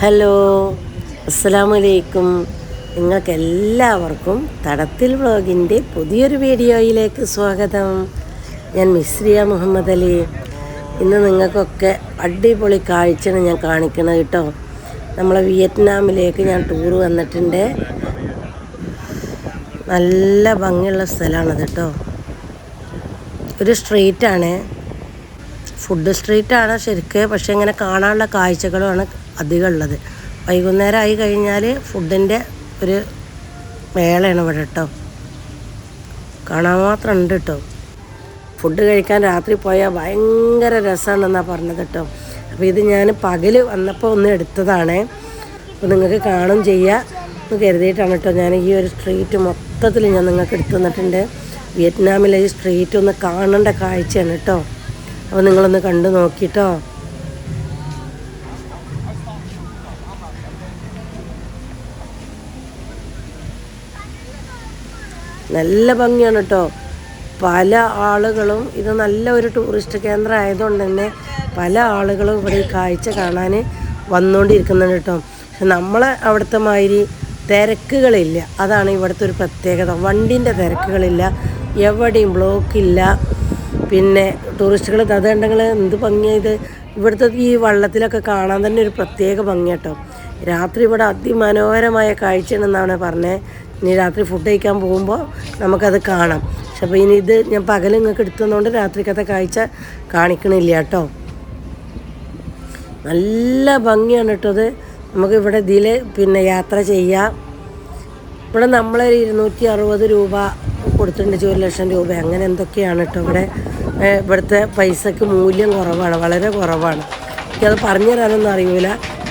Hello അസ്സലാമലൈക്കും. നിങ്ങൾക്ക് എല്ലാവർക്കും തടത്തിൽ വ്ളോഗിന്റെ പുതിയൊരു വീഡിയോയിലേക്ക് സ്വാഗതം. ഞാൻ മിസ്രിയ മുഹമ്മദ് അലി. ഇന്ന് നിങ്ങൾക്കൊക്കെ അടിപൊളി കാഴ്ചയാണ് ഞാൻ കാണിക്കുന്നത് കേട്ടോ. നമ്മളെ വിയറ്റ്നാമിലേക്ക് ഞാൻ ടൂർ വന്നിട്ടുണ്ട്. നല്ല ഭംഗിയുള്ള സ്ഥലമാണത് കേട്ടോ. ഒരു സ്ട്രീറ്റാണ് ഫുഡ് സ്ട്രീറ്റാണ് ശരിക്ക് പക്ഷേ ഇങ്ങനെ കാണാനുള്ള കാഴ്ചകളുമാണ്. അധികം ഉള്ളത് വൈകുന്നേരം ആയി കഴിഞ്ഞാൽ ഫുഡിന്റെ ഒരു മേളയാണ് ഇവിടെ കേട്ടോ കാണാൻ മാത്രം ഉണ്ട് കേട്ടോ ഫുഡ് കഴിക്കാൻ രാത്രി പോയാൽ ഭയങ്കര രസമാണെന്നാണ് പറഞ്ഞത് കേട്ടോ അപ്പോൾ ഇത് ഞാൻ പകൽ വന്നപ്പോൾ ഒന്ന് എടുത്തതാണ്. അപ്പോൾ നിങ്ങൾക്ക് കാണും ചെയ്യുക എന്ന് കരുതിയിട്ടാണ് കേട്ടോ ഞാൻ ഈ ഒരു സ്ട്രീറ്റ് മൊത്തത്തിൽ ഞാൻ നിങ്ങൾക്ക് എടുത്തു തന്നിട്ടുണ്ട്. വിയറ്റ്നാമിലെ ഈ സ്ട്രീറ്റ് ഒന്ന് കാണേണ്ട കാഴ്ചയാണ് കേട്ടോ അപ്പോൾ നിങ്ങളൊന്ന് കണ്ടു നോക്കിട്ടോ നല്ല ഭംഗിയാണ് കേട്ടോ പല ആളുകളും ഇത് നല്ല ഒരു ടൂറിസ്റ്റ് കേന്ദ്രം ആയതുകൊണ്ട് തന്നെ പല ആളുകളും ഇവിടെ ഈ കാഴ്ച കാണാൻ വന്നുകൊണ്ടിരിക്കുന്നുണ്ട് കേട്ടോ പക്ഷെ നമ്മളെ അവിടുത്തെ മാതിരി തിരക്കുകളില്ല. അതാണ് ഇവിടുത്തെ ഒരു പ്രത്യേകത. വണ്ടിന്റെ തിരക്കുകളില്ല. എവിടെയും ബ്ലോക്കില്ല പിന്നെ ടൂറിസ്റ്റുകൾ അതുണ്ടെങ്കിൽ എന്ത് ഭംഗിയായത് ഇവിടുത്തെ ഈ വള്ളത്തിലൊക്കെ കാണാൻ തന്നെ ഒരു പ്രത്യേക ഭംഗി കേട്ടോ രാത്രി ഇവിടെ അതിമനോഹരമായ കാഴ്ചയാണെന്നാണ് പറഞ്ഞത് ഇനി രാത്രി ഫുഡ് കഴിക്കാൻ പോകുമ്പോൾ നമുക്കത് കാണാം. പക്ഷെ അപ്പോൾ ഇനി ഇത് ഞാൻ പകൽ നിങ്ങൾക്ക് എടുത്തതുകൊണ്ട് രാത്രിക്കത്തെ കാഴ്ച കാണിക്കണില്ല കേട്ടോ. നല്ല ഭംഗിയാണ് കേട്ടോ അത് നമുക്ക് ഇവിടെ ഇതിൽ പിന്നെ യാത്ര ചെയ്യാം. ഇവിടെ നമ്മളൊരു ഇരുന്നൂറ്റി അറുപത് രൂപ കൊടുത്തിട്ടുണ്ട്. ഒരു ലക്ഷം രൂപ. അങ്ങനെ എന്തൊക്കെയാണ് കേട്ടോ ഇവിടെ? ഇവിടുത്തെ പൈസക്ക് മൂല്യം കുറവാണ്. വളരെ കുറവാണ്. എനിക്കത് പറഞ്ഞു തരാനൊന്നും അറിയില്ല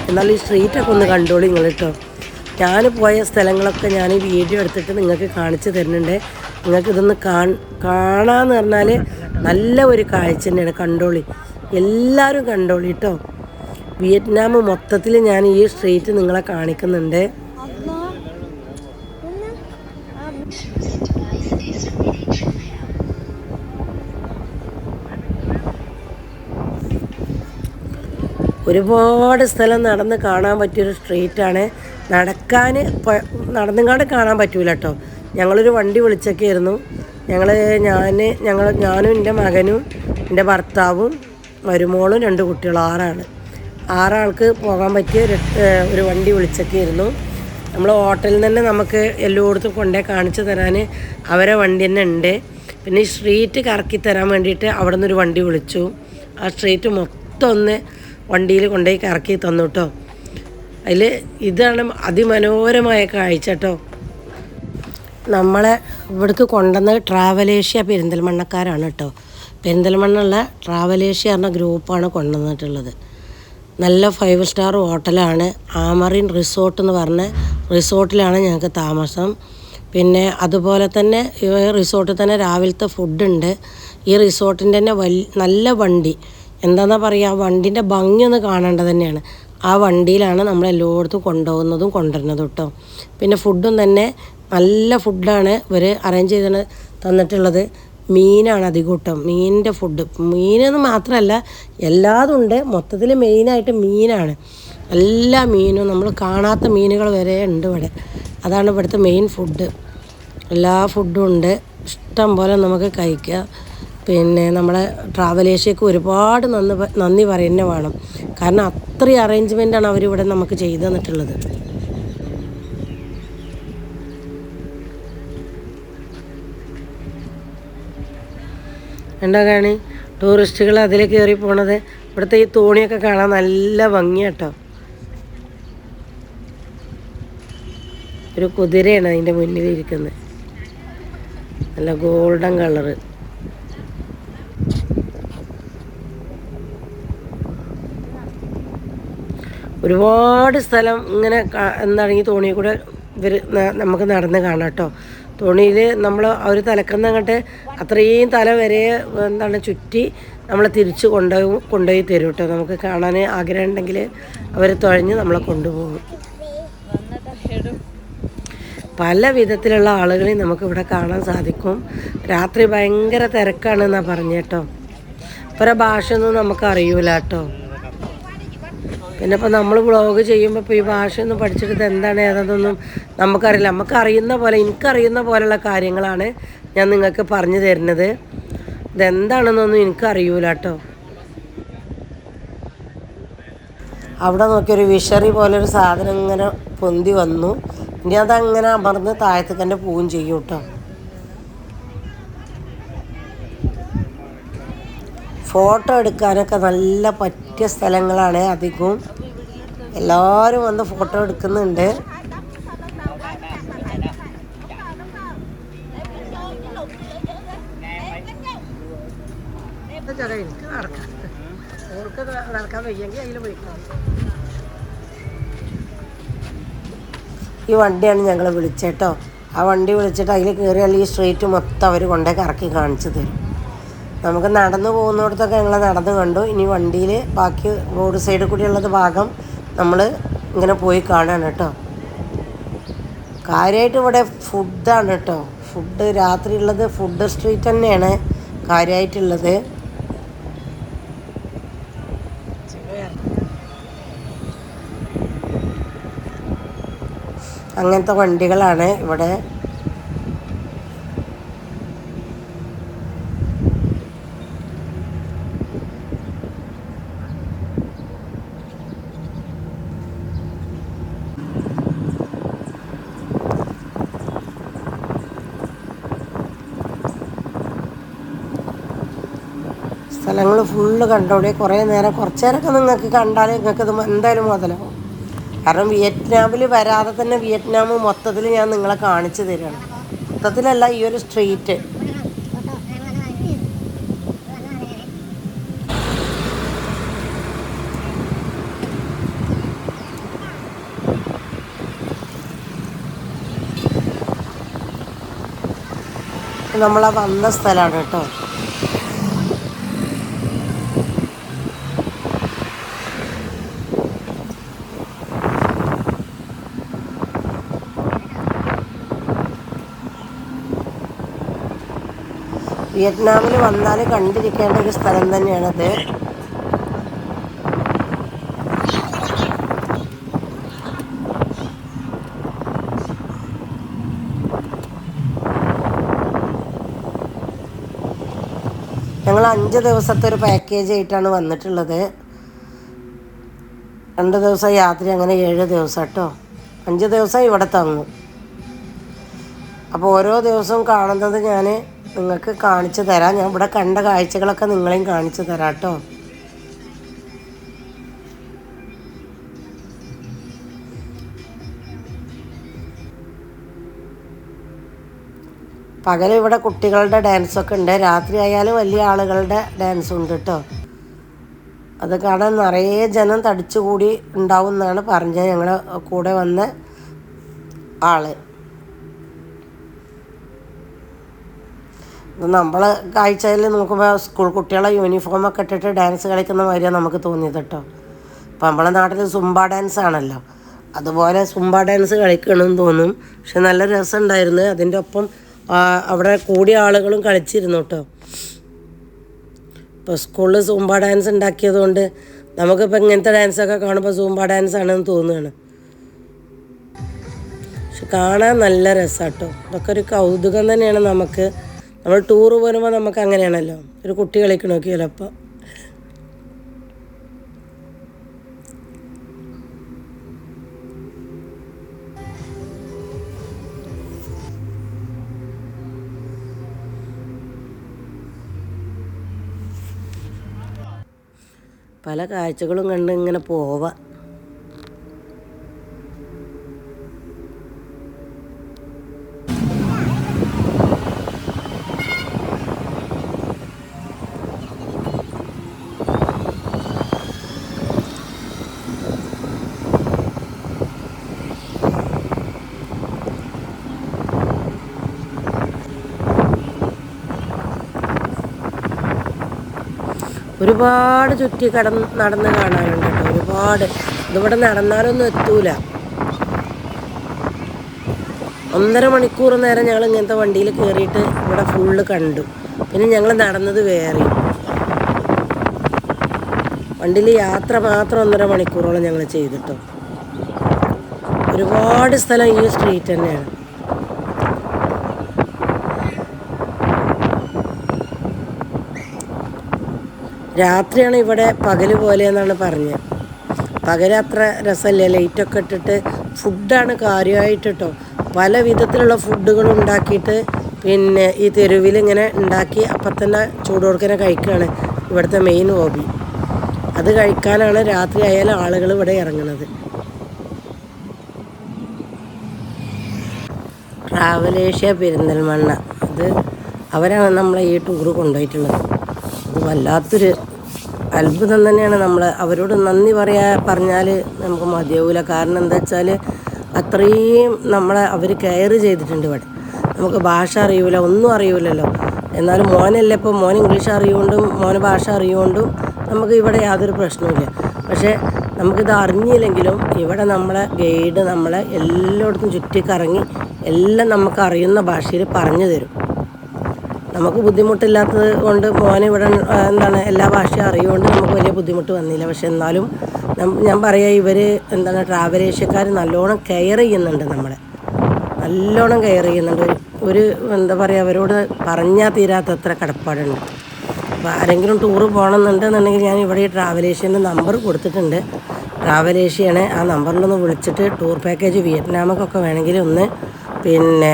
എന്നാലും ഈ സ്ട്രീറ്റൊക്കെ ഒന്ന് കണ്ടോളി നിങ്ങൾ കേട്ടോ. ഞാൻ പോയ സ്ഥലങ്ങളൊക്കെ ഞാൻ ഈ വീഡിയോ എടുത്തിട്ട് നിങ്ങൾക്ക് കാണിച്ചു തരുന്നുണ്ട്. നിങ്ങൾക്ക് ഇതൊന്ന് കാണാന്ന് പറഞ്ഞാൽ നല്ല ഒരു കാഴ്ച തന്നെയാണ് കണ്ടോളി. എല്ലാവരും കണ്ടോളി കേട്ടോ വിയറ്റ്നാം മൊത്തത്തിൽ ഞാൻ ഈ സ്ട്രീറ്റ് നിങ്ങളെ കാണിക്കുന്നുണ്ട്. ഒരുപാട് സ്ഥലം നടന്ന് കാണാൻ പറ്റിയൊരു സ്ട്രീറ്റാണ്. നടക്കാൻ നടന്നുങ്ങാണ്ട് കാണാൻ പറ്റൂല കേട്ടോ ഞങ്ങളൊരു വണ്ടി വിളിച്ചൊക്കെയായിരുന്നു. ഞങ്ങൾ ഞാൻ ഞങ്ങൾ ഞാനും എന്റെ മകനും എന്റെ ഭർത്താവും മരുമോളും രണ്ട് കുട്ടികളും ആറാണ്. ആറാൾക്ക് പോകാൻ പറ്റിയ ഒരു ഒരു വണ്ടി വിളിച്ചൊക്കെയായിരുന്നു. നമ്മൾ ഹോട്ടലിൽ തന്നെ നമുക്ക് എല്ലായിടത്തും കൊണ്ടേ കാണിച്ചു തരാൻ അവരെ വണ്ടി തന്നെ ഉണ്ട്. പിന്നെ ഈ സ്ട്രീറ്റ് കറക്കി തരാൻ വേണ്ടിയിട്ട് അവിടെ നിന്നൊരു വണ്ടി വിളിച്ചു. ആ സ്ട്രീറ്റ് മൊത്തം ഒന്ന് വണ്ടിയിൽ കൊണ്ടുപോയി കറക്കി തന്നു കേട്ടോ അതിൽ ഇതാണ് അതിമനോഹരമായ കാഴ്ച കേട്ടോ. നമ്മളെ ഇവിടേക്ക് കൊണ്ടുവന്ന ട്രാവലേഷ്യ പെരിന്തൽമണ്ണക്കാരാണ് കേട്ടോ. പെരിന്തൽമണ്ണുള്ള ട്രാവലേഷ്യ എന്ന ഗ്രൂപ്പാണ് കൊണ്ടുവന്നിട്ടുള്ളത്. നല്ല ഫൈവ് സ്റ്റാർ ഹോട്ടലാണ്. ആമറിൻ റിസോർട്ട് എന്ന് പറഞ്ഞ റിസോർട്ടിലാണ് ഞങ്ങൾക്ക് താമസം. പിന്നെ അതുപോലെ തന്നെ ഈ റിസോർട്ടിൽ തന്നെ രാവിലത്തെ ഫുഡുണ്ട് ഈ റിസോർട്ടിന്റെ തന്നെ വൽ നല്ല വണ്ടി. എന്താണെന്നാ പറയുക വണ്ടിന്റെ ഭംഗി ഒന്ന് കാണേണ്ടത് തന്നെയാണ്. ആ വണ്ടിയിലാണ് നമ്മൾ എല്ലായിടത്തും കൊണ്ടുപോകുന്നതും കൊണ്ടുവരുന്നതും കേട്ടോ പിന്നെ ഫുഡും തന്നെ നല്ല ഫുഡാണ് ഇവർ അറേഞ്ച് ചെയ്ത് തന്നിട്ടുള്ളത്. മീനാണ് അധികം കേട്ടോ മീനിന്റെ ഫുഡ് മീനെന്ന് മാത്രമല്ല എല്ലാതും ഉണ്ട്. മൊത്തത്തിൽ മെയിനായിട്ട് മീനാണ്. എല്ലാ മീനും നമ്മൾ കാണാത്ത മീനുകൾ വരെ ഉണ്ട് ഇവിടെ. അതാണ് ഇവിടുത്തെ മെയിൻ ഫുഡ് എല്ലാ ഫുഡും ഉണ്ട്. ഇഷ്ടം പോലെ നമുക്ക് കഴിക്കുക പിന്നെ നമ്മളെ ട്രാവൽ ഏഷ്യക്ക് ഒരുപാട് നന്ദി നന്ദി പറയുന്ന വേണം. കാരണം അത്രയും അറേഞ്ച്മെന്റാണ് അവരിവിടെ നമുക്ക് ചെയ്തു തന്നിട്ടുള്ളത്. എന്താ കാണി ടൂറിസ്റ്റുകൾ അതിൽ കയറി പോണത് ഇവിടുത്തെ ഈ തോണിയൊക്കെ കാണാൻ നല്ല ഭംഗിയാട്ടോ. ഒരു കുതിരയാണ് അതിന്റെ മുന്നിൽ ഇരിക്കുന്നത് നല്ല ഗോൾഡൻ കളറ്. ഒരുപാട് സ്ഥലം ഇങ്ങനെ എന്നാണെങ്കിൽ തോണിയിൽ കൂടെ ഇവർ നമുക്ക് നടന്ന് കാണാം കേട്ടോ തോണിയിൽ നമ്മൾ അവർ തലക്കുന്ന അങ്ങോട്ട് അത്രയും തല വരെ എന്താണ് ചുറ്റി നമ്മളെ തിരിച്ച് കൊണ്ടുപോയി കൊണ്ടുപോയി തരും കേട്ടോ നമുക്ക് കാണാൻ ആഗ്രഹം ഉണ്ടെങ്കിൽ അവർ തുഴഞ്ഞ് നമ്മളെ കൊണ്ടുപോകും. പല വിധത്തിലുള്ള ആളുകളെയും നമുക്കിവിടെ കാണാൻ സാധിക്കും. രാത്രി ഭയങ്കര തിരക്കാണെന്നാണ് പറഞ്ഞേട്ടോ കേട്ടോ ഭാഷയൊന്നും നമുക്ക് അറിയൂല കേട്ടോ പിന്നെ ഇപ്പോൾ നമ്മൾ വ്ളോഗ് ചെയ്യുമ്പോൾ ഇപ്പോൾ ഈ ഭാഷയൊന്നും പഠിച്ചെടുത്ത് എന്താണ് ഏതെന്നൊന്നും നമുക്കറിയില്ല. നമുക്ക് അറിയുന്ന പോലെ എനിക്കറിയുന്ന പോലെയുള്ള കാര്യങ്ങളാണ് ഞാൻ നിങ്ങൾക്ക് പറഞ്ഞു തരുന്നത്. ഇതെന്താണെന്നൊന്നും എനിക്കറിയൂല കേട്ടോ അവിടെ നോക്കിയൊരു വിഷറി പോലെ ഒരു സാധനം ഇങ്ങനെ പൊന്തി വന്നു. ഇനി അതങ്ങനെ അമർന്ന് താഴത്തേക്ക് തന്നെ പോവുകയും ചെയ്യും കേട്ടോ. ഫോട്ടോ എടുക്കാനൊക്കെ നല്ല പറ്റിയ സ്ഥലങ്ങളാണ് അധികവും. എല്ലാവരും വന്ന് ഫോട്ടോ എടുക്കുന്നുണ്ട്. ഈ വണ്ടിയാണ് ഞങ്ങൾ വിളിച്ചേട്ടോ ആ വണ്ടി വിളിച്ചിട്ട് അതിൽ കയറിയാൽ ഈ സ്ട്രീറ്റ് മൊത്തം അവർ കൊണ്ടേ കറക്കി കാണിച്ചു തരും. നമുക്ക് നടന്നു പോകുന്നിടത്തൊക്കെ ഞങ്ങൾ നടന്നു കണ്ടു. ഇനി വണ്ടിയിൽ ബാക്കി റോഡ് സൈഡിൽ കൂടിയുള്ളത് ഭാഗം നമ്മൾ ഇങ്ങനെ പോയി കാണാണ് കേട്ടോ. കാര്യമായിട്ട് ഇവിടെ ഫുഡാണ് കേട്ടോ. ഫുഡ് രാത്രിയുള്ളത് ഫുഡ് സ്ട്രീറ്റ് തന്നെയാണ് കാര്യമായിട്ടുള്ളത് അങ്ങനത്തെ വണ്ടികളാണ് ഇവിടെ ഫുള്ള് കണ്ടോടി കുറേ നേരം കുറച്ച് നേരമൊക്കെ നിങ്ങൾക്ക് കണ്ടാൽ നിങ്ങൾക്ക് ഇത് എന്തായാലും മുതലാവും. കാരണം വിയറ്റ്നാമിൽ വരാതെ തന്നെ വിയറ്റ്നാം മൊത്തത്തിൽ ഞാൻ നിങ്ങളെ കാണിച്ചു തരികയാണ് മൊത്തത്തിലല്ല ഈ ഒരു സ്ട്രീറ്റ്. നമ്മളാ വന്ന സ്ഥലമാണ് കേട്ടോ. വിയറ്റ്നാമിൽ വന്നാൽ കണ്ടിരിക്കേണ്ട ഒരു സ്ഥലം തന്നെയാണത്. ഞങ്ങൾ അഞ്ച് ദിവസത്തെ ഒരു പാക്കേജ് ആയിട്ടാണ് വന്നിട്ടുള്ളത്. രണ്ട് ദിവസം യാത്ര അങ്ങനെ ഏഴ് ദിവസം കേട്ടോ. അഞ്ച് ദിവസം ഇവിടെ തങ്ങും അപ്പോൾ ഓരോ ദിവസവും കാണുന്നത് ഞാൻ നിങ്ങൾക്ക് കാണിച്ചു തരാം. ഞാൻ ഇവിടെ കണ്ട കാഴ്ചകളൊക്കെ നിങ്ങളെയും കാണിച്ചു തരാം കേട്ടോ. പകൽ ഇവിടെ കുട്ടികളുടെ ഡാൻസൊക്കെ ഉണ്ട്. രാത്രി ആയാലും വലിയ ആളുകളുടെ ഡാൻസ് ഉണ്ട് കേട്ടോ. അത് കാണാൻ നിറയെ ജനം തടിച്ചുകൂടി ഉണ്ടാവും എന്നാണ് പറഞ്ഞത് ഞങ്ങളുടെ കൂടെ വന്ന ആൾ. നമ്മൾ കാഴ്ചയിൽ നോക്കുമ്പോൾ സ്കൂൾ കുട്ടികളെ യൂണിഫോമൊക്കെ ഇട്ടിട്ട് ഡാൻസ് കളിക്കുന്ന മാതിരിയാണ് നമുക്ക് തോന്നിയത് കേട്ടോ. അപ്പം നമ്മളെ നാട്ടിൽ സുംബ ഡാൻസ് ആണല്ലോ. അതുപോലെ സുംബ ഡാൻസ് കളിക്കണമെന്ന് തോന്നും. പക്ഷെ നല്ല രസമുണ്ടായിരുന്നു. അതിന്റെ ഒപ്പം അവിടെ കൂടിയ ആളുകളും കളിച്ചിരുന്നു കേട്ടോ. ഇപ്പോൾ സ്കൂളിൽ സൂംബ ഡാൻസ് ഉണ്ടാക്കിയത് കൊണ്ട് നമുക്കിപ്പോൾ ഇങ്ങനത്തെ ഡാൻസൊക്കെ കാണുമ്പോൾ സൂംബ ഡാൻസ് ആണെന്ന് തോന്നുകയാണ്. പക്ഷെ കാണാൻ നല്ല രസമാട്ടോ ഇതൊക്കെ ഒരു കൗതുകം തന്നെയാണ് നമുക്ക്. നമ്മൾ ടൂർ പോരുമ്പോൾ നമുക്ക് അങ്ങനെയാണല്ലോ. ഒരു കുട്ടി കളിക്കണമൊക്കെ ചിലപ്പോൾ പല കാഴ്ചകളും കണ്ട് ഇങ്ങനെ പോവാം. ഒരുപാട് ചുറ്റി കടന്ന് നടന്ന് കാണാനുണ്ട് കേട്ടോ. ഒരുപാട്. ഇതിവിടെ നടന്നാലൊന്നും എത്തൂല. ഒന്നര മണിക്കൂർ നേരം ഞങ്ങൾ ഇങ്ങനത്തെ വണ്ടിയിൽ കയറിയിട്ട് ഇവിടെ ഫുള്ള് കണ്ടു. പിന്നെ ഞങ്ങൾ നടന്നത് വേറെ. വണ്ടിയിൽ യാത്ര മാത്രം ഒന്നര മണിക്കൂറോളം ഞങ്ങൾ ചെയ്തിട്ടോ. ഒരുപാട് സ്ഥലം ഈ സ്ട്രീറ്റ് തന്നെയാണ്. രാത്രിയാണ് ഇവിടെ പകൽ പോലെ എന്നാണ് പറഞ്ഞത്. പകൽ അത്ര രസമല്ല? ലൈറ്റൊക്കെ ഇട്ടിട്ട് ഫുഡാണ് കാര്യമായിട്ട് കേട്ടോ പല വിധത്തിലുള്ള ഫുഡുകൾ ഉണ്ടാക്കിയിട്ട് പിന്നെ ഈ തെരുവിൽ ഇങ്ങനെ ഉണ്ടാക്കി അപ്പം തന്നെ ചൂടോടുക്കനെ കഴിക്കുകയാണ് ഇവിടുത്തെ മെയിൻ ഹോബി അത് കഴിക്കാനാണ് രാത്രി ആയാലും ആളുകൾ ഇവിടെ ഇറങ്ങുന്നത്. ട്രാവലേഷ്യ പെരിന്തൽമണ്ണ. അത് അവരാണ് നമ്മളെ ഈ ടൂറ് കൊണ്ടുപോയിട്ടുള്ളത്. വല്ലാത്തൊരു അത്ഭുതം തന്നെയാണ് നമ്മൾ അവരോട് നന്ദി പറയാ പറഞ്ഞാൽ നമുക്ക് മതിയാവില്ല കാരണം എന്താ വെച്ചാൽ അത്രയും നമ്മളെ അവർ കെയർ ചെയ്തിട്ടുണ്ട് ഇവിടെ. നമുക്ക് ഭാഷ അറിയൂല ഒന്നും അറിയൂലല്ലോ. എന്നാലും മോനല്ലേ ഇപ്പോൾ മോൻ ഇംഗ്ലീഷ് അറിയുകൊണ്ടും മോന് ഭാഷ അറിയുകൊണ്ടും നമുക്ക് ഇവിടെ യാതൊരു പ്രശ്നവുമില്ല. പക്ഷേ നമുക്കിത് അറിഞ്ഞില്ലെങ്കിലും ഇവിടെ നമ്മളെ ഗൈഡ് നമ്മളെ എല്ലായിടത്തും ചുറ്റിക്കറങ്ങി എല്ലാം നമുക്ക് അറിയുന്ന ഭാഷയിൽ പറഞ്ഞു തരും. നമുക്ക് ബുദ്ധിമുട്ടില്ലാത്തത് കൊണ്ട് പോകാൻ ഇവിടെ എന്താണ് എല്ലാ ഭാഷയും അറിയുകൊണ്ട് നമുക്ക് വലിയ ബുദ്ധിമുട്ട് വന്നില്ല. പക്ഷെ എന്നാലും ഞാൻ പറയാ ഇവർ എന്താണ് ട്രാവൽ ഏഷ്യക്കാർ നല്ലോണം കെയർ ചെയ്യുന്നുണ്ട് നമ്മളെ. നല്ലോണം കെയർ ചെയ്യുന്നുണ്ട്. ഒരു എന്താ പറയുക അവരോട് പറഞ്ഞാൽ തീരാത്തത്ര കടപ്പാടുണ്ട്. അപ്പോൾ ആരെങ്കിലും ടൂറ് പോകണമെന്നുണ്ടെന്നുണ്ടെങ്കിൽ ഞാൻ ഇവിടെ ഈ ട്രാവൽ ഏഷ്യന്റെ നമ്പർ കൊടുത്തിട്ടുണ്ട്. ട്രാവൽ ഏഷ്യയാണ് ആ നമ്പറിലൊന്ന് വിളിച്ചിട്ട് ടൂർ പാക്കേജ് വിയറ്റ്നാമൊക്കെ വേണമെങ്കിൽ ഒന്ന് പിന്നെ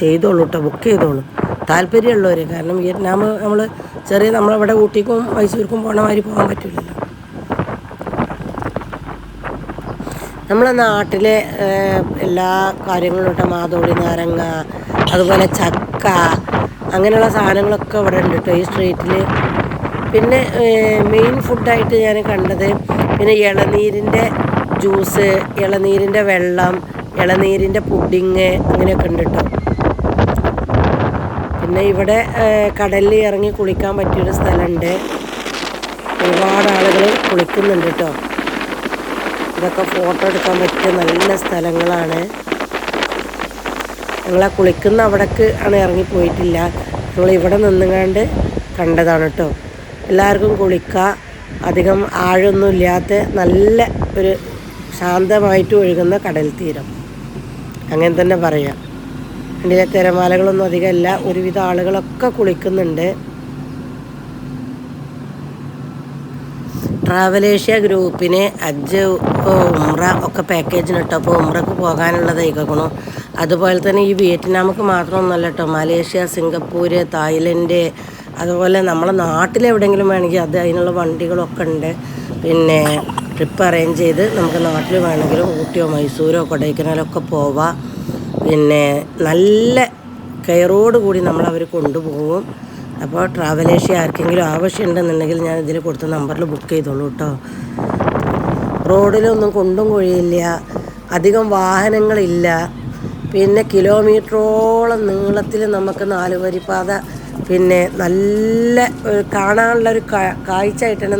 ചെയ്തോളൂ കേട്ടോ ബുക്ക് ചെയ്തോളൂ. താല്പര്യമുള്ളവർ കാരണം വിയറ്റ്നാം നമ്മൾ ചെറിയ നമ്മളിവിടെ ഊട്ടിക്കും മൈസൂർക്കും പോണ മാതിരി പോകാൻ പറ്റില്ലല്ലോ. നമ്മളെ നാട്ടിലെ എല്ലാ കാര്യങ്ങളും കേട്ടോ മാതോളി നാരങ്ങ അതുപോലെ ചക്ക അങ്ങനെയുള്ള സാധനങ്ങളൊക്കെ ഇവിടെ ഉണ്ട് കേട്ടോ ഈ സ്ട്രീറ്റിൽ പിന്നെ മെയിൻ ഫുഡായിട്ട് ഞാൻ കണ്ടത് പിന്നെ ഇളനീരിന്റെ ജ്യൂസ് ഇളനീരിന്റെ വെള്ളം ഇളനീരിന്റെ പുഡിങ് അങ്ങനെയൊക്കെ ഉണ്ട് കേട്ടോ. പിന്നെ ഇവിടെ കടലിൽ ഇറങ്ങി കുളിക്കാൻ പറ്റിയൊരു സ്ഥലമുണ്ട്. ഒരുപാട് ആളുകൾ കുളിക്കുന്നുണ്ട് കേട്ടോ ഇതൊക്കെ ഫോട്ടോ എടുക്കാൻ പറ്റിയ നല്ല സ്ഥലങ്ങളാണ്. ഞങ്ങൾ ആ കുളിക്കുന്ന അവിടേക്ക് ആണ് ഇറങ്ങിപ്പോയിട്ടില്ല ഞങ്ങൾ ഇവിടെ നിന്നുകൊണ്ട് കണ്ടതാണ് കേട്ടോ എല്ലാവർക്കും കുളിക്കുക അധികം ആഴൊന്നും ഇല്ലാത്ത നല്ല ഒരു ശാന്തമായിട്ട് ഒഴുകുന്ന കടൽ തീരം. അങ്ങനെ തന്നെ പറയാം. ഇതിലെ തിരമാലകളൊന്നും അധികമല്ല ഒരുവിധ ആളുകളൊക്കെ കുളിക്കുന്നുണ്ട്. ട്രാവലേഷ്യ ഗ്രൂപ്പിന് അജ്ജ് ഉമ്ര ഒക്കെ പാക്കേജിന് കേട്ടോ അപ്പോൾ ഉമ്രക്ക് പോകാനുള്ളതായിക്കണു അതുപോലെ തന്നെ ഈ വിയറ്റ്നാമക്ക് മാത്രമൊന്നുമല്ല കേട്ടോ. മലേഷ്യ സിംഗപ്പൂർ തായ്ലൻഡ് അതുപോലെ നമ്മളെ നാട്ടിലെവിടെയെങ്കിലും വേണമെങ്കിൽ അത് അതിനുള്ള വണ്ടികളൊക്കെ ഉണ്ട്. പിന്നെ ട്രിപ്പ് അറേഞ്ച് ചെയ്ത് നമുക്ക് നാട്ടിൽ വേണമെങ്കിലും ഊട്ടിയോ മൈസൂരോ കൊടൈക്കനാലോ ഒക്കെ പോവാം. പിന്നെ നല്ല കെയറോട് കൂടി നമ്മൾ അവർ കൊണ്ടുപോകും. അപ്പോൾ ട്രാവൽ ഏഷ്യ ആർക്കെങ്കിലും ആവശ്യമുണ്ടെന്നുണ്ടെങ്കിൽ ഞാൻ ഇതിൽ കൊടുത്ത നമ്പറിൽ ബുക്ക് ചെയ്തോളൂ കേട്ടോ റോഡിലൊന്നും കൊണ്ടും കൊഴിയില്ല. അധികം വാഹനങ്ങളില്ല. പിന്നെ കിലോമീറ്ററോളം നീളത്തിൽ നമുക്ക് നാല് വരിപ്പാത പിന്നെ നല്ല ഒരു കാണാനുള്ള ഒരു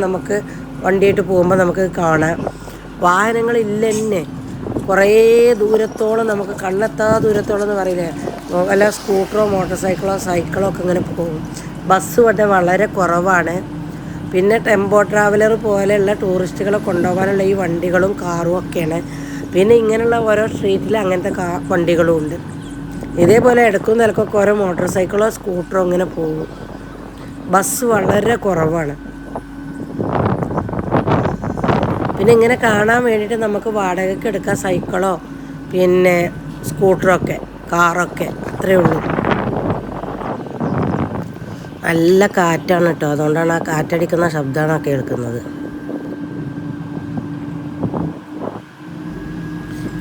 നമുക്ക് വണ്ടിയായിട്ട് പോകുമ്പോൾ നമുക്ക് കാണാം. വാഹനങ്ങളില്ല തന്നെ കുറേ ദൂരത്തോളം നമുക്ക് കണ്ണെത്താ ദൂരത്തോളം എന്ന് പറയില്ലേ? വല്ല സ്കൂട്ടറോ മോട്ടോർ സൈക്കിളോ സൈക്കിളോ ഒക്കെ ഇങ്ങനെ പോകും. ബസ് ഇവിടെ വളരെ കുറവാണ്. പിന്നെ ടെമ്പോ ട്രാവലർ പോലെയുള്ള ടൂറിസ്റ്റുകളെ കൊണ്ടുപോകാനുള്ള ഈ വണ്ടികളും കാറും ഒക്കെയാണ്. പിന്നെ ഇങ്ങനെയുള്ള ഓരോ സ്ട്രീറ്റിൽ അങ്ങനത്തെ കാ വണ്ടികളും ഉണ്ട്. ഇതേപോലെ ഇടക്കും നിലക്കൊക്കെ ഓരോ മോട്ടോർ സൈക്കിളോ സ്കൂട്ടറോ ഇങ്ങനെ പോകും. ബസ് വളരെ കുറവാണ്. പിന്നെ ഇങ്ങനെ കാണാൻ വേണ്ടിയിട്ട് നമുക്ക് വാടകയ്ക്ക് എടുക്കാം സൈക്കിളോ പിന്നെ സ്കൂട്ടറൊക്കെ കാറൊക്കെ അത്രയേ ഉള്ളൂ. നല്ല കാറ്റാണ് കേട്ടോ. അതുകൊണ്ടാണ് ആ കാറ്റടിക്കുന്ന ശബ്ദമാണ് കേൾക്കുന്നത്.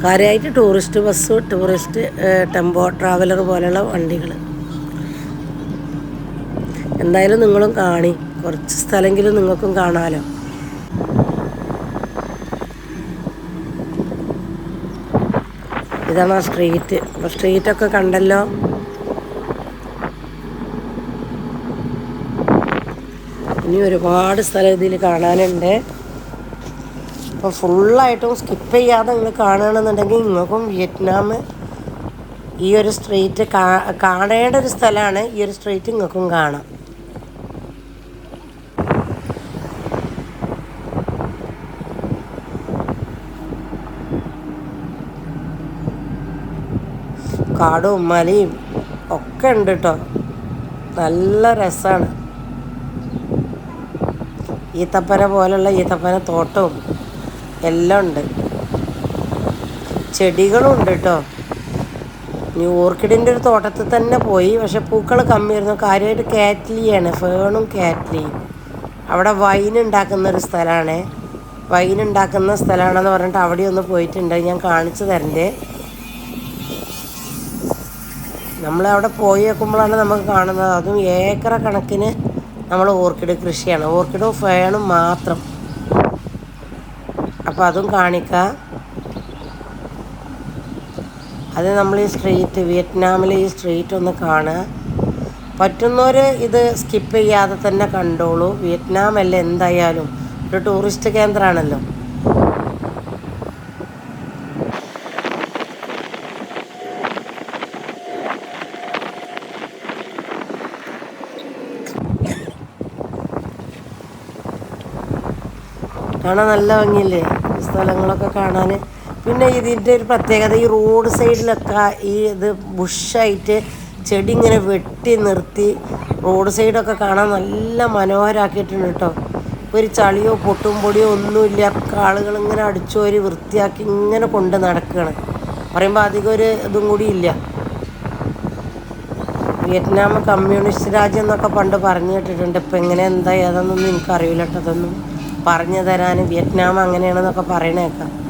കാര്യമായിട്ട് tourist bus tourist tempo traveller പോലെയുള്ള വണ്ടികൾ എന്തായാലും നിങ്ങളും കാണി. കുറച്ച് സ്ഥലമെങ്കിലും നിങ്ങൾക്കും കാണാമല്ലോ ഇതാണ് ആ സ്ട്രീറ്റ് അപ്പോൾ സ്ട്രീറ്റൊക്കെ കണ്ടല്ലോ. ഇനി ഒരുപാട് സ്ഥലം ഇതിൽ കാണാനുണ്ട്. അപ്പോൾ ഫുള്ളായിട്ടും സ്കിപ്പ് ചെയ്യാതെ നിങ്ങൾ കാണുകയാണെന്നുണ്ടെങ്കിൽ നിങ്ങൾക്കും വിയറ്റ്നാം ഈ ഒരു സ്ട്രീറ്റ് കാണേണ്ട ഒരു സ്ഥലമാണ് ഈ ഒരു സ്ട്രീറ്റ് നിങ്ങൾക്കും കാണാം. കാടും മലയും ഒക്കെ ഉണ്ട് കേട്ടോ നല്ല രസമാണ് ഈത്തപ്പന പോലുള്ള ഈത്തപ്പന തോട്ടവും എല്ലാം ഉണ്ട്. ചെടികളും ഉണ്ട് കേട്ടോ ഇനി ഓർക്കിഡിന്റെ ഒരു തോട്ടത്തിൽ തന്നെ പോയി. പക്ഷെ പൂക്കൾ കമ്മിയായിരുന്നു. കാര്യമായിട്ട് കാറ്റ്ലിയാണ്. ഫേണും കാറ്റ്ലിയും. അവിടെ വൈൻ ഉണ്ടാക്കുന്ന ഒരു സ്ഥലമാണ്. വൈൻ ഉണ്ടാക്കുന്ന സ്ഥലമാണെന്ന് പറഞ്ഞിട്ട് അവിടെ ഒന്ന് പോയിട്ടുണ്ട്. ഞാൻ കാണിച്ചു തരണ്ടേ. നമ്മളവിടെ പോയി വെക്കുമ്പോഴാണ് നമുക്ക് കാണുന്നത്. അതും ഏക്കറ കണക്കിന് നമ്മൾ ഓർക്കിഡ് കൃഷിയാണ്. ഓർക്കിഡ് ഫേണും മാത്രം. അപ്പോൾ അതും കാണിക്കാം. അത് നമ്മൾ ഈ സ്ട്രീറ്റ് വിയറ്റ്നാമിലെ ഈ സ്ട്രീറ്റ് ഒന്ന് കാണുക. പറ്റുന്നവർ ഇത് സ്കിപ്പ് ചെയ്യാതെ തന്നെ കണ്ടോളൂ. വിയറ്റ്നാം അല്ല എന്തായാലും. ഒരു ടൂറിസ്റ്റ് കേന്ദ്രമാണല്ലോ. കാണാൻ നല്ല ഭംഗിയല്ലേ? സ്ഥലങ്ങളൊക്കെ കാണാൻ പിന്നെ ഇതിന്റെ ഒരു പ്രത്യേകത ഈ റോഡ് സൈഡിലൊക്കെ ഈ ഇത് ബുഷായിട്ട് ചെടി ഇങ്ങനെ വെട്ടി നിർത്തി റോഡ് സൈഡൊക്കെ കാണാൻ നല്ല മനോഹരമാക്കിയിട്ടുണ്ട് കേട്ടോ. ഒരു ചളിയോ പൊട്ടും പൊടിയോ ഒന്നുമില്ല. ആളുകൾ ഇങ്ങനെ അടിച്ചോരി വൃത്തിയാക്കി ഇങ്ങനെ കൊണ്ട് നടക്കുകയാണ്. പറയുമ്പോൾ അധികം ഒരു ഇതും കൂടി ഇല്ല. വിയറ്റ്നാം കമ്മ്യൂണിസ്റ്റ് രാജ്യം എന്നൊക്കെ പണ്ട് പറഞ്ഞു കേട്ടിട്ടുണ്ട്. ഇപ്പം എങ്ങനെ എന്താ ഏതാണെന്നൊന്നും എനിക്കറിയില്ല കേട്ടോ. അതൊന്നും പറഞ്ഞു തരാനും വിയറ്റ്നാം അങ്ങനെയാണെന്നൊക്കെ പറയണേക്കാം.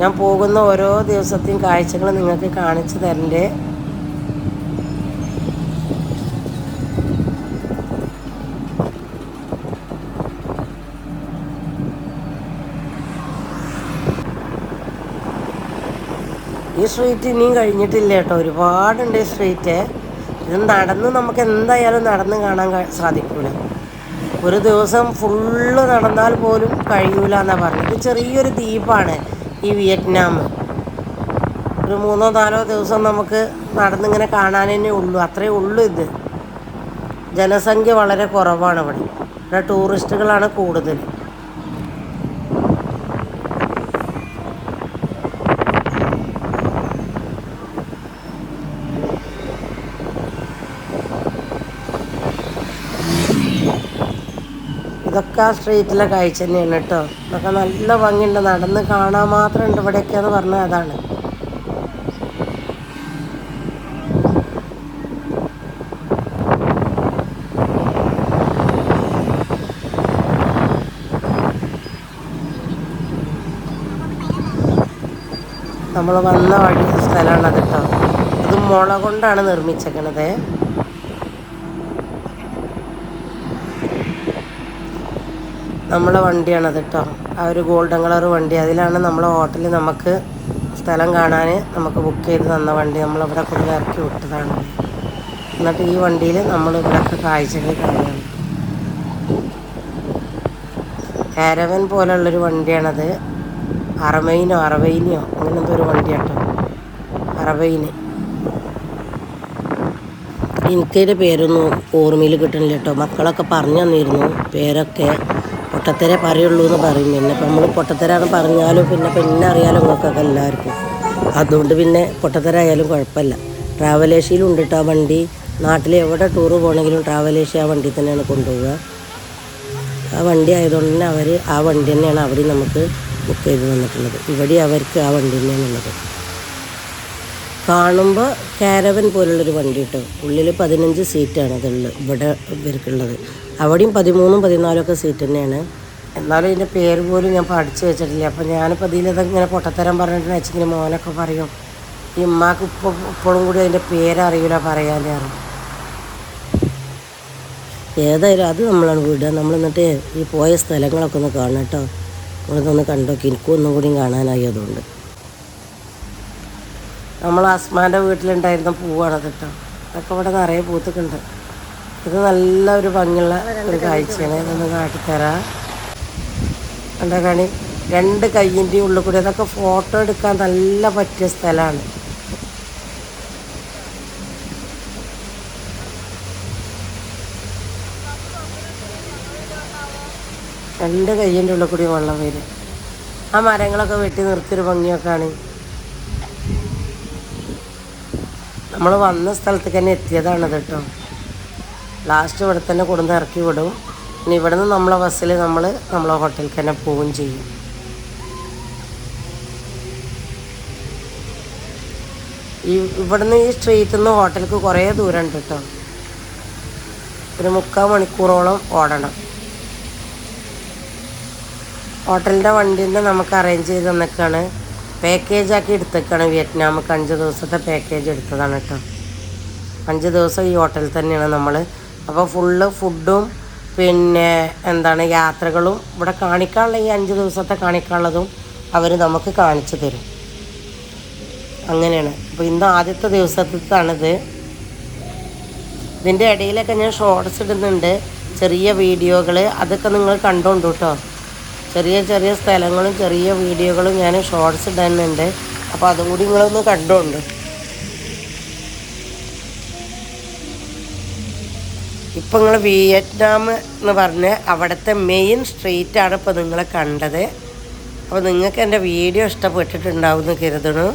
ഞാൻ പോകുന്ന ഓരോ ദിവസത്തെയും കാഴ്ചകൾ നിങ്ങൾക്ക് കാണിച്ചു തരണ്ടേ? ഈ സ്ട്രീറ്റ് ഇനിയും കഴിഞ്ഞിട്ടില്ല കേട്ടോ. ഒരുപാടുണ്ട് ഈ സ്ട്രീറ്റ്. ഇത് നടന്ന് നമുക്ക് എന്തായാലും നടന്ന് കാണാൻ കഴി- സാധിക്കൂല. ഒരു ദിവസം ഫുള്ള് നടന്നാൽ പോലും കഴിയൂല എന്നാണ് പറഞ്ഞത് ചെറിയൊരു ദ്വീപാണ് ഈ വിയറ്റ്നാം. ഒരു മൂന്നോ നാലോ ദിവസം നമുക്ക് നടന്നിങ്ങനെ കാണാൻ തന്നെ ഉള്ളൂ. അത്രേ ഉള്ളൂ ഇത്. ജനസംഖ്യ വളരെ കുറവാണ് ഇവിടെ. ഇവിടെ ടൂറിസ്റ്റുകളാണ് കൂടുതൽ. ഇതൊക്കെ ആ സ്ട്രീറ്റിലെ കാഴ്ച തന്നെയാണ് കേട്ടോ ഇതൊക്കെ നല്ല ഭംഗിയുണ്ട്. നടന്ന് കാണാൻ മാത്രം ഉണ്ട് ഇവിടെയൊക്കെ എന്ന് പറഞ്ഞാൽ അതാണ്. നമ്മൾ വന്ന വഴി സ്ഥലമാണ് അത് കേട്ടോ അത് മുള കൊണ്ടാണ് നിർമ്മിച്ചേക്കണത്. നമ്മളെ വണ്ടിയാണത് കേട്ടോ ആ ഒരു ഗോൾഡൻ കളർ വണ്ടി. അതിലാണ് നമ്മളെ ഹോട്ടലിൽ നമുക്ക് സ്ഥലം കാണാൻ നമുക്ക് ബുക്ക് ചെയ്ത് തന്ന വണ്ടി. നമ്മളിവിടെ കൊണ്ട് ഇറക്കി വിട്ടതാണ്. എന്നിട്ട് ഈ വണ്ടിയിൽ നമ്മൾ ഇവിടെയൊക്കെ കാഴ്ചകൾ കാണുകയാണ് കാരവൻ പോലുള്ളൊരു വണ്ടിയാണത്. അറബൈനോ അറബൈനിയോ അങ്ങനത്തെ ഒരു വണ്ടിയാട്ടോ. അറവൈന് എനിക്കതിന്റെ പേരൊന്നും ഓർമ്മയിൽ കിട്ടണില്ല കേട്ടോ മക്കളൊക്കെ പറഞ്ഞു തന്നിരുന്നു പേരൊക്കെ. പൊട്ടത്തര പറയുള്ളൂ എന്ന് പറയും. പിന്നെ ഇപ്പം നമ്മൾ പൊട്ടത്തരാന്ന് പറഞ്ഞാലും പിന്നെ പിന്നെ അറിയാലോ നിങ്ങൾക്കൊക്കെ എല്ലാവർക്കും. അതുകൊണ്ട് പിന്നെ പൊട്ടത്തര ആയാലും കുഴപ്പമില്ല. ട്രാവലേഷ്യയിലും ഉണ്ട് കേട്ടോ വണ്ടി. നാട്ടിൽ എവിടെ ടൂറ് പോകണമെങ്കിലും ട്രാവലേഷ്യ ആ വണ്ടി തന്നെയാണ് കൊണ്ടുപോവുക. ആ വണ്ടി ആയതുകൊണ്ട് തന്നെ അവർ ആ വണ്ടി തന്നെയാണ് അവിടെ നമുക്ക് ബുക്ക് ചെയ്ത് തന്നിട്ടുള്ളത്. ഇവിടെ അവർക്ക് ആ വണ്ടി തന്നെയാണുള്ളത് കാണുമ്പോൾ കാരവൻ പോലുള്ളൊരു വണ്ടി കിട്ടും. ഉള്ളിൽ പതിനഞ്ച് സീറ്റാണ് അതുള്ളത് ഇവിടെ ഇവർക്കുള്ളത്. അവിടെയും പതിമൂന്നും ഒക്കെ സീറ്റ് തന്നെയാണ്. എന്നാലും ഇതിന്റെ പേര് പോലും ഞാൻ പഠിച്ചു വെച്ചിട്ടില്ല. അപ്പം ഞാനിപ്പോൾ ഇതിലിത് ഇങ്ങനെ പൊട്ടത്തരം പറഞ്ഞിട്ട് വെച്ചിങ്ങനെ മോനൊക്കെ പറയും. ഈ ഉമ്മാക്ക് ഇപ്പോൾ ഇപ്പോഴും കൂടി അതിന്റെ പേരറിയില്ല പറയാനേ അറിയും ഏതായാലും അത് നമ്മളാണ് വിടുക. നമ്മൾ എന്നിട്ട് ഈ പോയ സ്ഥലങ്ങളൊക്കെ ഒന്ന് കാണട്ടോ നമ്മളിതൊന്ന് കണ്ടോക്കി. എനിക്കും ഒന്നും കൂടി കാണാനായി അതുകൊണ്ട്. നമ്മൾ അസ്മാന്റെ വീട്ടിലുണ്ടായിരുന്ന പൂവാണ് കേട്ടോ. അതൊക്കെ ഇവിടെ നിറയെ പൂത്തൊക്കെയുണ്ട്. ഇത് നല്ല ഒരു ഭംഗിയുള്ള ഒരു കാഴ്ചയാണ്. ഇതൊന്ന് കാട്ടിത്തരാം. എന്താ കണി? രണ്ട് കയ്യിന്റെ ഉള്ളിൽ കൂടി. അതൊക്കെ ഫോട്ടോ എടുക്കാൻ നല്ല പറ്റിയ സ്ഥലമാണ്. രണ്ട് കയ്യിന്റെ ഉള്ളിൽ കൂടി വെള്ളം വരും. ആ മരങ്ങളൊക്കെ വെട്ടി നിർത്തിയൊരു ഭംഗിയൊക്കെ ആണ് നമ്മൾ വന്ന സ്ഥലത്തേക്ക് തന്നെ എത്തിയതാണത് കേട്ടോ. ലാസ്റ്റ് ഇവിടെ തന്നെ കൊടുന്ന് ഇറക്കി വിടും. ഇനി ഇവിടെ നിന്ന് നമ്മളെ ബസ്സിൽ നമ്മൾ നമ്മളെ ഹോട്ടലിൽ തന്നെ പോവുകയും ചെയ്യും. ഈ ഇവിടുന്ന് ഈ സ്ട്രീറ്റിൽ നിന്ന് ഹോട്ടലിക്ക് കുറേ ദൂരം ഉണ്ട് കേട്ടോ. ഒരു മുക്കാൽ മണിക്കൂറോളം ഓടണം. ഹോട്ടലിന്റെ വണ്ടി തന്നെ നമുക്ക് അറേഞ്ച് ചെയ്ത് തന്നേക്കാണ്. പാക്കേജ് ആക്കി എടുത്തേക്കാണ് വിയറ്റ്നാമൊക്കെ അഞ്ച് ദിവസത്തെ പാക്കേജ് എടുത്തതാണ് കേട്ടോ. അഞ്ച് ദിവസം ഈ ഹോട്ടലിൽ തന്നെയാണ് നമ്മൾ അപ്പോൾ ഫുള്ള് ഫുഡും പിന്നെ എന്താണ് യാത്രകളും ഇവിടെ കാണിക്കാനുള്ള ഈ അഞ്ച് ദിവസത്തെ കാണിക്കാനുള്ളതും അവർ നമുക്ക് കാണിച്ചു തരും. അങ്ങനെയാണ്. അപ്പോൾ ഇന്ന് ആദ്യത്തെ ദിവസത്തേക്കാണിത് ഇതിന്റെ ഇടയിലൊക്കെ ഞാൻ ഷോർട്സ് ഇടുന്നുണ്ട്. ചെറിയ വീഡിയോകൾ അതൊക്കെ നിങ്ങൾ കണ്ടോണ്ടു കേട്ടോ ചെറിയ ചെറിയ സ്ഥലങ്ങളും ചെറിയ വീഡിയോകളും ഞാൻ ഷോർട്സ് ഇടുന്നുണ്ട്. അപ്പോൾ അതും കൂടി നിങ്ങളൊന്ന് കണ്ടുകൊണ്ട് ഇപ്പം നിങ്ങൾ വിയറ്റ്നാം എന്ന് പറഞ്ഞ് അവിടുത്തെ മെയിൻ സ്ട്രീറ്റാണ് ഇപ്പോൾ നിങ്ങൾ കണ്ടത്. അപ്പോൾ നിങ്ങൾക്ക് എന്റെ വീഡിയോ ഇഷ്ടപ്പെട്ടിട്ടുണ്ടാവും എന്ന് കരുതണു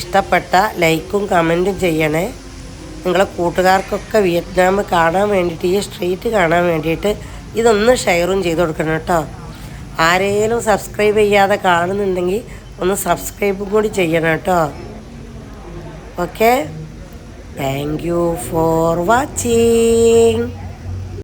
ഇഷ്ടപ്പെട്ട ലൈക്കും കമന്റും ചെയ്യണേ. നിങ്ങളെ കൂട്ടുകാർക്കൊക്കെ വിയറ്റ്നാം കാണാൻ വേണ്ടിയിട്ട് ഈ സ്ട്രീറ്റ് കാണാൻ വേണ്ടിയിട്ട് ഇതൊന്ന് ഷെയറും ചെയ്ത് കൊടുക്കണം കേട്ടോ. ആരെങ്കിലും സബ്സ്ക്രൈബ് ചെയ്യാതെ കാണുന്നുണ്ടെങ്കിൽ ഒന്ന് സബ്സ്ക്രൈബും കൂടി ചെയ്യണം കേട്ടോ. Okay thank you for watching